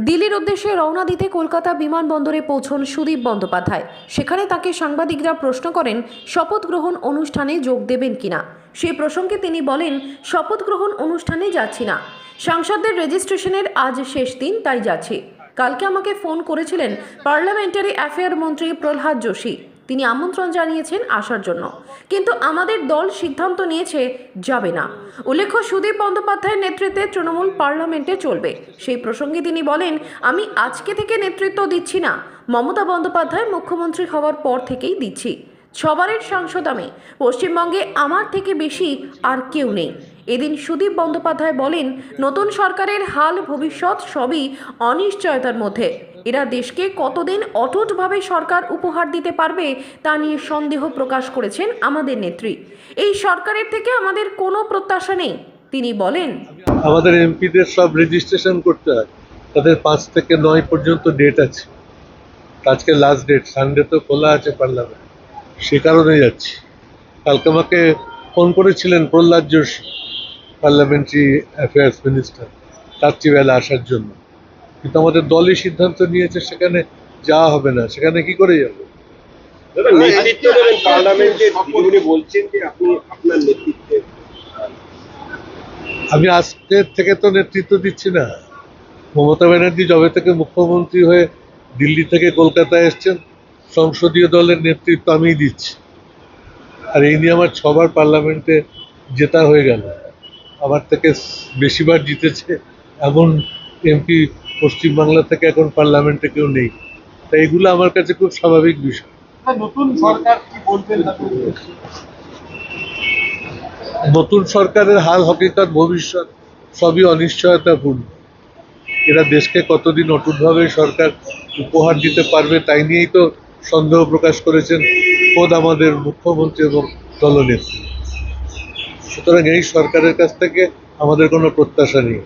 দিল্লির উদ্দেশ্যে রওনা দিতে কলকাতা বিমানবন্দরে পৌঁছন সুদীপ বন্দ্যোপাধ্যায়। সেখানে তাকে সাংবাদিকরা প্রশ্ন করেন, শপথ গ্রহণ অনুষ্ঠানে যোগ দেবেন কিনা? সে প্রসঙ্গে তিনি বলেন, শপথ গ্রহণ অনুষ্ঠানে যাচ্ছি না। সাংসদদের রেজিস্ট্রেশনের আজ শেষ দিন, তাই যাচ্ছি। কালকে আমাকে ফোন করেছিলেন পার্লামেন্টারি অ্যাফেয়ার মন্ত্রী প্রহ্লাদ যোশী। তিনি আমন্ত্রণ জানিয়েছেন আসার জন্য। কিন্তু আমাদের দল সিদ্ধান্ত নিয়েছে যাবে না। উল্লেখ্য, সুদীপ বন্দ্যোপাধ্যায়ের নেতৃত্বে তৃণমূল পার্লামেন্টে চলবে। সেই প্রসঙ্গে তিনি বলেন, আমি আজকে থেকে নেতৃত্ব দিচ্ছি না। মমতা বন্দ্যোপাধ্যায় মুখ্যমন্ত্রী হওয়ার পর থেকেই দিচ্ছি। সবারের সাংসদ আমি। পশ্চিমবঙ্গে আমার থেকে বেশি আর কেউ নেই। এদিন সুদীপ বন্দ্যোপাধ্যায় বলেন, নতুন সরকারের হাল ভবিষ্যৎ সবই অনিশ্চয়তার মধ্যে। এরা দেশকে কতদিন অটুটভাবে সরকার উপহার দিতে পারবে তা নিয়ে সন্দেহ প্রকাশ করেছেন আমাদের নেত্রী। এই সরকারের থেকে আমাদের কোনো প্রত্যাশা নেই, তিনি বলেন। আমাদের এমপিদের সব রেজিস্ট্রেশন করতে হয়। তাদের পাঁচ থেকে নয় পর্যন্ত ডেট আছে। আজকে লাস্ট ডেট সানডে তো খোলা আছে পার্লামেন্ট সে কারণে যাচ্ছি। কালকে আমাকে ফোন করেছিলেন Pralhad Joshi parliamentary affairs minister রাত্রিবেলা আসার জন্য। কিন্তু আমাদের দলই সিদ্ধান্ত নিয়েছে সেখানে যাওয়া হবে না। সেখানে কি করে যাব? দাদা নেতৃত্ব দেবেন পার্লামেন্টে উনি বলছেন যে আপনি আপনার নেতৃত্বে আমি আজকের থেকে তো নেতৃত্ব দিচ্ছি না। মমতা ব্যানার্জি জবে থেকে মুখ্যমন্ত্রী হয়ে দিল্লি থেকে কলকাতায় এসছেন সংসদীয় দলের নেতৃত্ব আমিই দিচ্ছি। আর এই নিয়ে আমার ছবার পার্লামেন্টে জেতা হয়ে গেল। আমার থেকে বেশিবার জিতেছে এমন এমপি পশ্চিমবাংলা থেকে এখন পার্লামেন্টে কেউ নেই। তাই এগুলো আমার কাছে খুব স্বাভাবিক বিষয়। নতুন সরকার কি বলবেন নতুন সরকারের হাল হকিকত ভবিষ্যৎ সবই অনিশ্চয়তাপূর্ণ। এরা দেশকে কতদিন অটুটভাবে সরকার উপহার দিতে পারবে তাই নিয়েই তো সন্দেহ প্রকাশ করেছেন খোদ আমাদের মুখ্যমন্ত্রী এবং দলনেত্রী। সুতরাং এই সরকারের কাছ থেকে আমাদের কোনো প্রত্যাশা নেই।